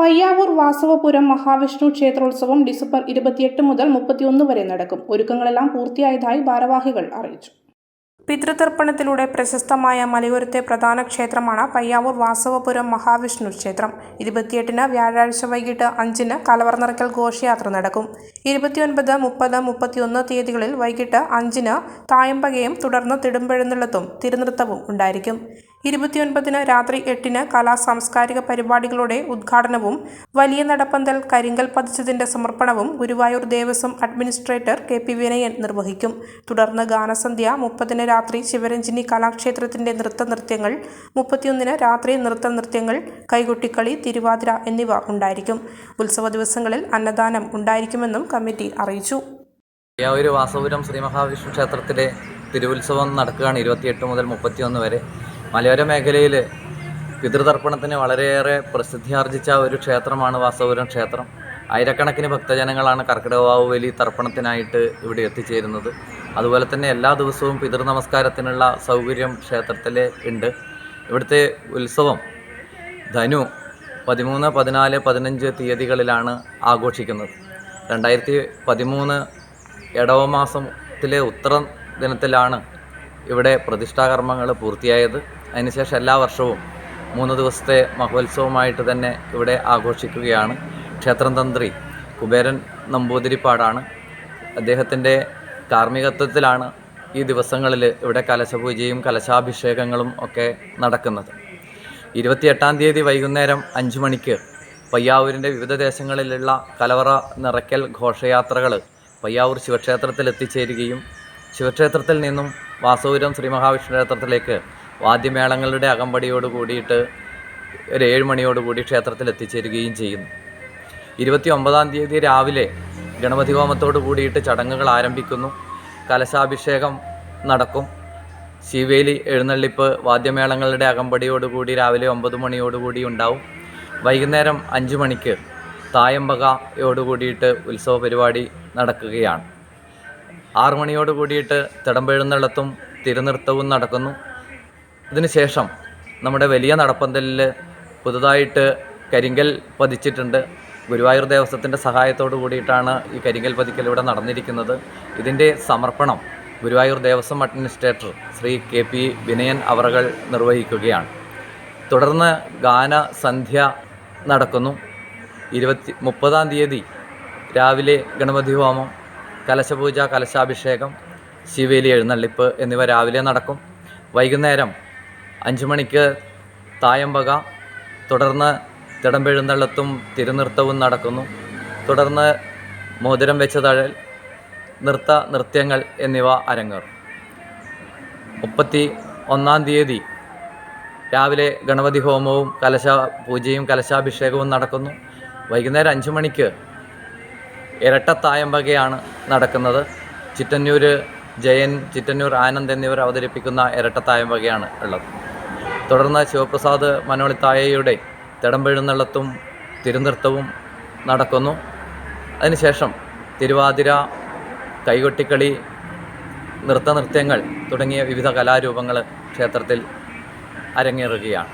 പയ്യാവൂർ വാസവപുരം മഹാവിഷ്ണു ക്ഷേത്രോത്സവം ഡിസംബർ ഇരുപത്തിയെട്ട് മുതൽ മുപ്പത്തിയൊന്ന് വരെ നടക്കും. ഒരുക്കങ്ങളെല്ലാം പൂർത്തിയായതായി ഭാരവാഹികൾ അറിയിച്ചു. പിതൃതർപ്പണത്തിലൂടെ പ്രശസ്തമായ മലയോരത്തെ പ്രധാന ക്ഷേത്രമാണ് പയ്യാവൂർ വാസവപുരം മഹാവിഷ്ണു ക്ഷേത്രം. ഇരുപത്തിയെട്ടിന് വ്യാഴാഴ്ച വൈകിട്ട് അഞ്ചിന് കലവർന്നിറക്കൽ ഘോഷയാത്ര നടക്കും. ഇരുപത്തിയൊൻപത് മുപ്പത് മുപ്പത്തിയൊന്ന് തീയതികളിൽ വൈകിട്ട് അഞ്ചിന് തായമ്പകയും തുടർന്ന് തിടുമ്പെഴുന്നള്ളത്തും തിരുനൃത്തവും ഉണ്ടായിരിക്കും. ഇരുപത്തിയൊൻപതിന് രാത്രി എട്ടിന് കലാ സാംസ്കാരിക പരിപാടികളുടെ ഉദ്ഘാടനവും വലിയ നടപ്പന്തൽ കരിങ്കൽ പതിച്ചതിന്റെ സമർപ്പണവും Guruvayur Devaswom administrator K P Vinayan നിർവഹിക്കും. തുടർന്ന് ഗാനസന്ധ്യ മുപ്പതിന് രാത്രി ശിവരഞ്ജിനി കലാക്ഷേത്രത്തിന്റെ നൃത്തനൃത്യങ്ങൾ മുപ്പത്തിയൊന്നിന് രാത്രി നൃത്ത നൃത്യങ്ങൾ കൈകൊട്ടിക്കളി തിരുവാതിര എന്നിവ ഉണ്ടായിരിക്കും. ഉത്സവ ദിവസങ്ങളിൽ അന്നദാനം ഉണ്ടായിരിക്കുമെന്നും കമ്മിറ്റി അറിയിച്ചു. ഒരു വാസപുരം ശ്രീ മഹാവിഷ്ണു ക്ഷേത്രത്തിലെ തിരുവുത്സവം നടക്കുകയാണ് ഇരുപത്തിയെട്ട് മുതൽ മുപ്പത്തിയൊന്ന് വരെ. മലയോര മേഖലയിൽ പിതൃതർപ്പണത്തിന് വളരെയേറെ പ്രസിദ്ധിയാർജിച്ച ഒരു ക്ഷേത്രമാണ് വാസവപുരം ക്ഷേത്രം. ആയിരക്കണക്കിന് ഭക്തജനങ്ങളാണ് കർക്കിടകവാവ് വലി തർപ്പണത്തിനായിട്ട് ഇവിടെ എത്തിച്ചേരുന്നത്. അതുപോലെ തന്നെ എല്ലാ ദിവസവും പിതൃ നമസ്കാരത്തിനുള്ള സൗകര്യം ക്ഷേത്രത്തിൽ ഉണ്ട്. ഇവിടുത്തെ ഉത്സവം ധനു പതിമൂന്ന് പതിനാല് പതിനഞ്ച് തീയതികളിലാണ് ആഘോഷിക്കുന്നത്. രണ്ടായിരത്തി പതിമൂന്ന് ഇടവമാസത്തിലെ ഉത്തര ദിനത്തിലാണ് ഇവിടെ പ്രതിഷ്ഠാകർമ്മങ്ങൾ പൂർത്തിയായത്. അതിനുശേഷം എല്ലാ വർഷവും മൂന്ന് ദിവസത്തെ മഹോത്സവമായിട്ട് തന്നെ ഇവിടെ ആഘോഷിക്കുകയാണ്. ക്ഷേത്രം തന്ത്രി കുബേരൻ നമ്പൂതിരിപ്പാടാണ്. അദ്ദേഹത്തിന്റെ കാർമ്മികത്വത്തിലാണ് ഈ ദിവസങ്ങളിൽ ഇവിടെ കലശപൂജയും കലശാഭിഷേകങ്ങളും ഒക്കെ നടക്കുന്നത്. ഇരുപത്തിയെട്ടാം തീയതി വൈകുന്നേരം അഞ്ച് മണിക്ക് പയ്യാവൂരിന്റെ വിവിധ ദേശങ്ങളിലുള്ള കലവറ നിറയ്ക്കൽ ഘോഷയാത്രകൾ പയ്യാവൂർ ശിവക്ഷേത്രത്തിൽ എത്തിച്ചേരുകയും ശിവക്ഷേത്രത്തിൽ നിന്നും വാസപുരം ശ്രീ മഹാവിഷ്ണു ക്ഷേത്രത്തിലേക്ക് വാദ്യമേളങ്ങളുടെ അകമ്പടിയോട് കൂടിയിട്ട് ഒരു ഏഴ് മണിയോട് കൂടി ക്ഷേത്രത്തിൽ എത്തിച്ചേരുകയും ചെയ്യുന്നു. ഇരുപത്തി ഒമ്പതാം തീയതി രാവിലെ ഗണപതി ഹോമത്തോട് കൂടിയിട്ട് ചടങ്ങുകൾ ആരംഭിക്കുന്നു. കലശാഭിഷേകം നടക്കും. ശിവേലി എഴുന്നള്ളിപ്പ് വാദ്യമേളങ്ങളുടെ അകമ്പടിയോടുകൂടി രാവിലെ ഒമ്പത് മണിയോടുകൂടി ഉണ്ടാവും. വൈകുന്നേരം അഞ്ച് മണിക്ക് തായമ്പകയോട് കൂടിയിട്ട് ഉത്സവ പരിപാടി നടക്കുകയാണ്. ആറു മണിയോട് കൂടിയിട്ട് തിടമ്പെഴുന്നള്ളത്തും തിരുനൃത്തവും നടക്കുന്നു. ഇതിനുശേഷം നമ്മുടെ വലിയ നടപ്പന്തലിൽ പുതുതായിട്ട് കരിങ്കൽ പതിച്ചിട്ടുണ്ട്. ഗുരുവായൂർ ദേവസ്വത്തിന്റെ സഹായത്തോടു കൂടിയിട്ടാണ് ഈ കരിങ്കൽ പതിക്കൽ ഇവിടെ നടന്നിരിക്കുന്നത്. ഇതിന്റെ സമർപ്പണം Guruvayur Devaswom administrator Shri K P Vinayan അവറുകൾ നിർവഹിക്കുകയാണ്. തുടർന്ന് ഗാന സന്ധ്യ നടക്കുന്നു. ഇരുപത്തി മുപ്പതാം തീയതി രാവിലെ ഗണപതി ഹോമം കലശപൂജ കലശാഭിഷേകം ശിവേലി എഴുന്നള്ളിപ്പ് എന്നിവ രാവിലെ നടക്കും. വൈകുന്നേരം അഞ്ച് മണിക്ക് തായമ്പക തുടർന്ന് തിടമ്പെഴുന്നള്ളത്തും തിരുനൃത്തവും നടക്കുന്നു. തുടർന്ന് മോതിരം വെച്ച തഴൽ നൃത്ത നൃത്യങ്ങൾ എന്നിവ അരങ്ങേറും. മുപ്പത്തി ഒന്നാം തീയതി രാവിലെ ഗണപതി ഹോമവും കലശ പൂജയും കലശാഭിഷേകവും നടക്കുന്നു. വൈകുന്നേരം അഞ്ച് മണിക്ക് ഇരട്ടത്തായമ്പകയാണ് നടക്കുന്നത്. ചിറ്റന്നൂർ ജയൻ ചിറ്റന്നൂർ ആനന്ദ് എന്നിവർ അവതരിപ്പിക്കുന്ന ഇരട്ടത്തായമ്പകയാണ് ഉള്ളത്. തുടർന്ന് ശിവപ്രസാദ് മനോളിത്തായയുടെ തിടമ്പെഴുന്നള്ളത്തും തിരുനൃത്തവും നടക്കുന്നു. അതിനുശേഷം തിരുവാതിര കൈകൊട്ടിക്കളി നൃത്തനൃത്യങ്ങൾ തുടങ്ങിയ വിവിധ കലാരൂപങ്ങൾ ക്ഷേത്രത്തിൽ അരങ്ങേറുകയാണ്.